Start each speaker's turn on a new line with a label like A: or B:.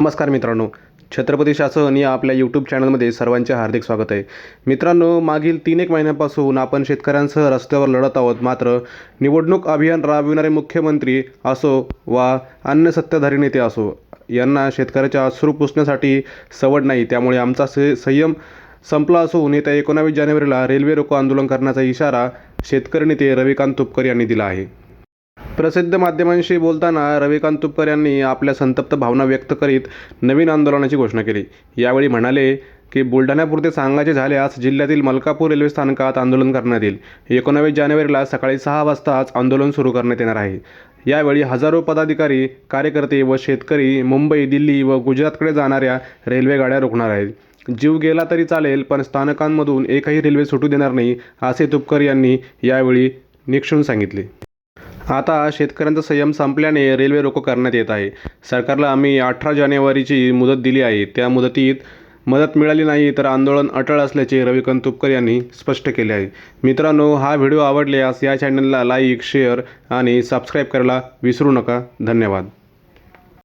A: नमस्कार मित्रांनो छत्रपती शासन या आपल्या यूट्यूब चॅनलमध्ये सर्वांचे हार्दिक स्वागत आहे. मित्रांनो मागील तीन एक महिन्यापासून आपण शेतकऱ्यांसह रस्त्यावर लढत आहोत. मात्र निवडणूक अभियान राबविणारे मुख्यमंत्री असो वा अन्य सत्ताधारी नेते असो यांना शेतकऱ्याच्या अश्रू पुसण्यासाठी सवड नाही. त्यामुळे आमचा से संयम संपला असून येत्या एकोणावीस जानेवारीला रेल्वे रोको आंदोलन करण्याचा इशारा शेतकरी नेते रविकांत तुपकर यांनी दिला आहे. प्रसिद्ध माध्यमांशी बोलताना रविकांत तुपकर यांनी आपल्या संतप्त भावना व्यक्त करीत नवीन आंदोलनाची घोषणा केली. यावेळी म्हणाले की बुलढाण्यापुरते सांगायचे झाल्यास जिल्ह्यातील मलकापूर रेल्वे स्थानकात आंदोलन करण्यात येईल. एकोणावीस जानेवारीला सकाळी सहा वाजताच आंदोलन सुरू करण्यात येणार आहे. यावेळी हजारो पदाधिकारी कार्यकर्ते व शेतकरी मुंबई दिल्ली व गुजरातकडे जाणाऱ्या रेल्वेगाड्या रोखणार आहेत. जीव गेला तरी चालेल पण स्थानकांमधून एकही रेल्वे सुटू देणार नाही असे तुपकर यांनी यावेळी निक्षून सांगितले. आता शेतकऱ्यांचा संयम संपल्याने रेल्वे रोको करण्यात येत आहे. सरकारला आम्ही अठरा जानेवारीची मुदत दिली आहे. त्या मुदतीत मदत मिळाली नाही तर आंदोलन अटळ असल्याचे रविकांत तुपकर यांनी स्पष्ट केले आहे. मित्रांनो हा व्हिडिओ आवडल्यास या चॅनलला लाईक शेअर आणि सबस्क्राईब करायला विसरू नका. धन्यवाद.